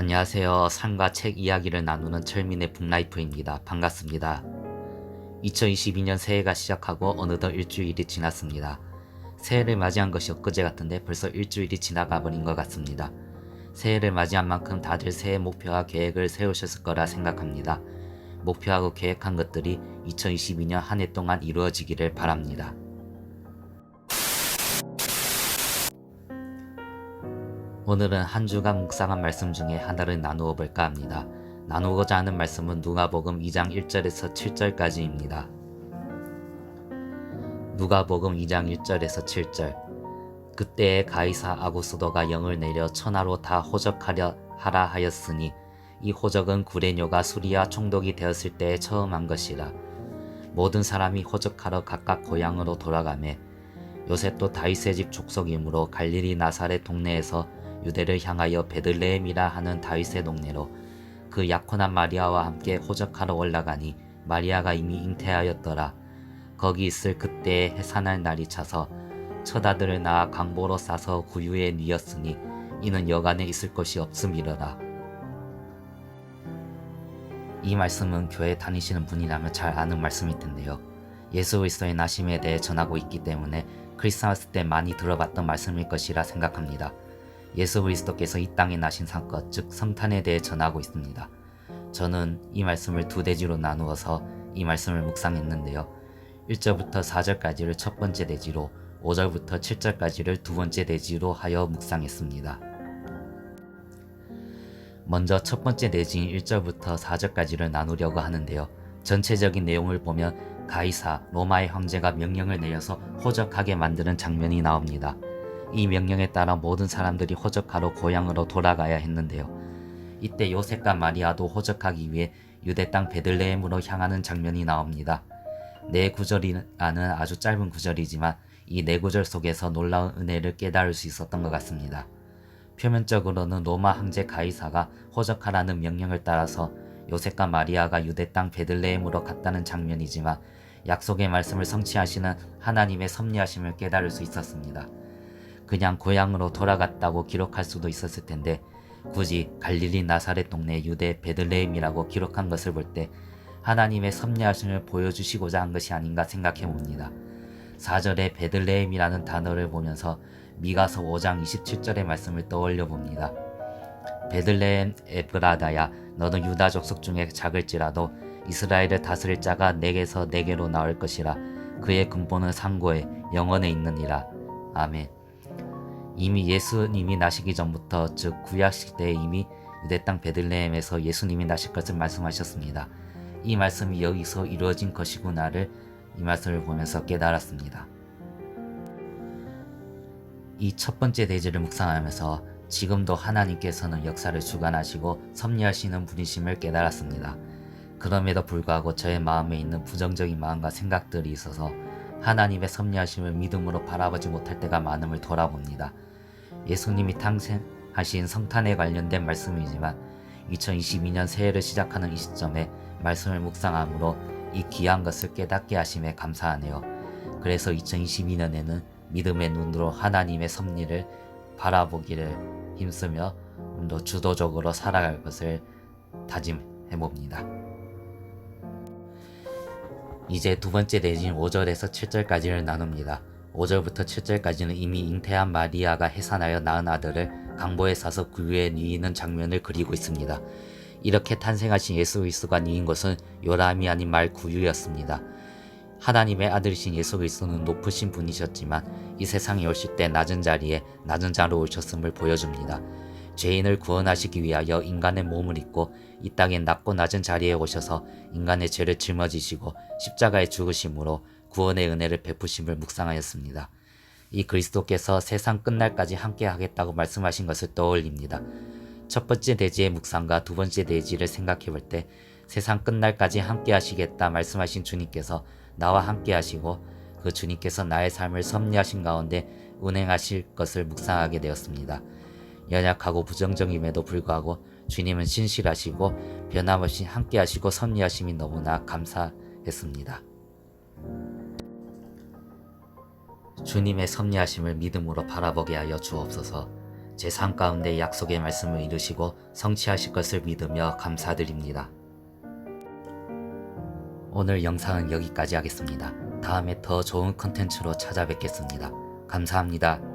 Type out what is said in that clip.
안녕하세요. 삶과 책 이야기를 나누는 철민의 북라이프입니다. 반갑습니다. 2022년 새해가 시작하고 어느덧 일주일이 지났습니다. 새해를 맞이한 것이 엊그제 같은데 벌써 일주일이 지나가 버린 것 같습니다. 새해를 맞이한 만큼 다들 새해 목표와 계획을 세우셨을 거라 생각합니다. 목표하고 계획한 것들이 2022년 한 해 동안 이루어지기를 바랍니다. 오늘은 한 주간 묵상한 말씀 중에 하나를 나누어 볼까 합니다. 나누고자 하는 말씀은 누가복음 2장 1절에서 7절까지입니다. 누가복음 2장 1절에서 7절 그때에 가이사 아구스도가 영을 내려 천하로 다 호적하려 하라 하였으니 이 호적은 구레뇨가 수리아 총독이 되었을 때에 처음 한 것이라 모든 사람이 호적하러 각각 고향으로 돌아가매 요셉도 다윗의 집 족속이므로 갈릴리 나사렛 동네에서 유대를 향하여 베들레헴이라 하는 다윗의 동네로 그 약혼한 마리아와 함께 호적하러 올라가니 마리아가 이미 잉태하였더라. 거기 있을 그때에 해산할 날이 차서 첫 아들을 낳아 강보로 싸서 구유에 뉘었으니 이는 여간에 있을 것이 없음이러라. 이 말씀은 교회 다니시는 분이라면 잘 아는 말씀일 텐데요. 예수 그리스도의 나심에 대해 전하고 있기 때문에 크리스마스 때 많이 들어봤던 말씀일 것이라 생각합니다. 예수 그리스도께서 이 땅에 나신 상것, 즉 성탄에 대해 전하고 있습니다. 저는 이 말씀을 두 대지로 나누어서 이 말씀을 묵상했는데요. 1절부터 4절까지를 첫 번째 대지로, 5절부터 7절까지를 두 번째 대지로 하여 묵상했습니다. 먼저 첫 번째 대지인 1절부터 4절까지를 나누려고 하는데요. 전체적인 내용을 보면 가이사, 로마의 황제가 명령을 내려서 호적하게 만드는 장면이 나옵니다. 이 명령에 따라 모든 사람들이 호적하러 고향으로 돌아가야 했는데요. 이때 요셉과 마리아도 호적하기 위해 유대 땅 베들레헴으로 향하는 장면이 나옵니다. 네 구절이라는 아주 짧은 구절이지만 이 네 구절 속에서 놀라운 은혜를 깨달을 수 있었던 것 같습니다. 표면적으로는 로마 황제 가이사가 호적하라는 명령을 따라서 요셉과 마리아가 유대 땅 베들레헴으로 갔다는 장면이지만 약속의 말씀을 성취하시는 하나님의 섭리하심을 깨달을 수 있었습니다. 그냥 고향으로 돌아갔다고 기록할 수도 있었을 텐데 굳이 갈릴리 나사렛 동네 유대 베들레헴이라고 기록한 것을 볼 때 하나님의 섭리하심을 보여주시고자 한 것이 아닌가 생각해 봅니다. 4절에 베들레헴이라는 단어를 보면서 미가서 5장 27절의 말씀을 떠올려 봅니다. 베들레헴 에브라다야 너는 유다 족속 중에 작을지라도 이스라엘을 다스릴 자가 내게서 내게로 나올 것이라 그의 근본은 상고에 영원에 있느니라. 아멘. 이미 예수님이 나시기 전부터 즉 구약 시대에 이미 유대 땅 베들레헴에서 예수님이 나실 것을 말씀하셨습니다. 이 말씀이 여기서 이루어진 것이구나를 이 말씀을 보면서 깨달았습니다. 이 첫 번째 대지를 묵상하면서 지금도 하나님께서는 역사를 주관하시고 섭리하시는 분이심을 깨달았습니다. 그럼에도 불구하고 저의 마음에 있는 부정적인 마음과 생각들이 있어서 하나님의 섭리하심을 믿음으로 바라보지 못할 때가 많음을 돌아봅니다. 예수님이 탄생하신 성탄에 관련된 말씀이지만 2022년 새해를 시작하는 이 시점에 말씀을 묵상함으로 이 귀한 것을 깨닫게 하심에 감사하네요. 그래서 2022년에는 믿음의 눈으로 하나님의 섭리를 바라보기를 힘쓰며 좀 더 주도적으로 살아갈 것을 다짐해 봅니다. 이제 두 번째 대진 5절에서 7절까지를 나눕니다. 5절부터 7절까지는 이미 잉태한 마리아가 해산하여 낳은 아들을 강보에 싸서 구유에 뉘이는 장면을 그리고 있습니다. 이렇게 탄생하신 예수 그리스도가 뉘인 것은 요람이 아닌 말 구유였습니다. 하나님의 아들이신 예수 그리스도는 높으신 분이셨지만 이 세상에 오실 때 낮은 자리에 낮은 자로 오셨음을 보여줍니다. 죄인을 구원하시기 위하여 인간의 몸을 입고 이 땅에 낮고 낮은 자리에 오셔서 인간의 죄를 짊어지시고 십자가에 죽으심으로 구원의 은혜를 베푸심을 묵상하였습니다. 이 그리스도께서 세상 끝날까지 함께 하겠다고 말씀하신 것을 떠올립니다. 첫 번째 대지의 묵상과 두 번째 대지를 생각해 볼 때 세상 끝날까지 함께 하시겠다 말씀하신 주님께서 나와 함께 하시고 그 주님께서 나의 삶을 섭리하신 가운데 운행하실 것을 묵상하게 되었습니다. 연약하고 부정적임에도 불구하고 주님은 신실하시고 변함없이 함께 하시고 섭리하심이 너무나 감사했습니다. 주님의 섭리하심을 믿음으로 바라보게 하여 주옵소서. 제 삶 가운데 약속의 말씀을 이루시고 성취하실 것을 믿으며 감사드립니다. 오늘 영상은 여기까지 하겠습니다. 다음에 더 좋은 컨텐츠로 찾아뵙겠습니다. 감사합니다.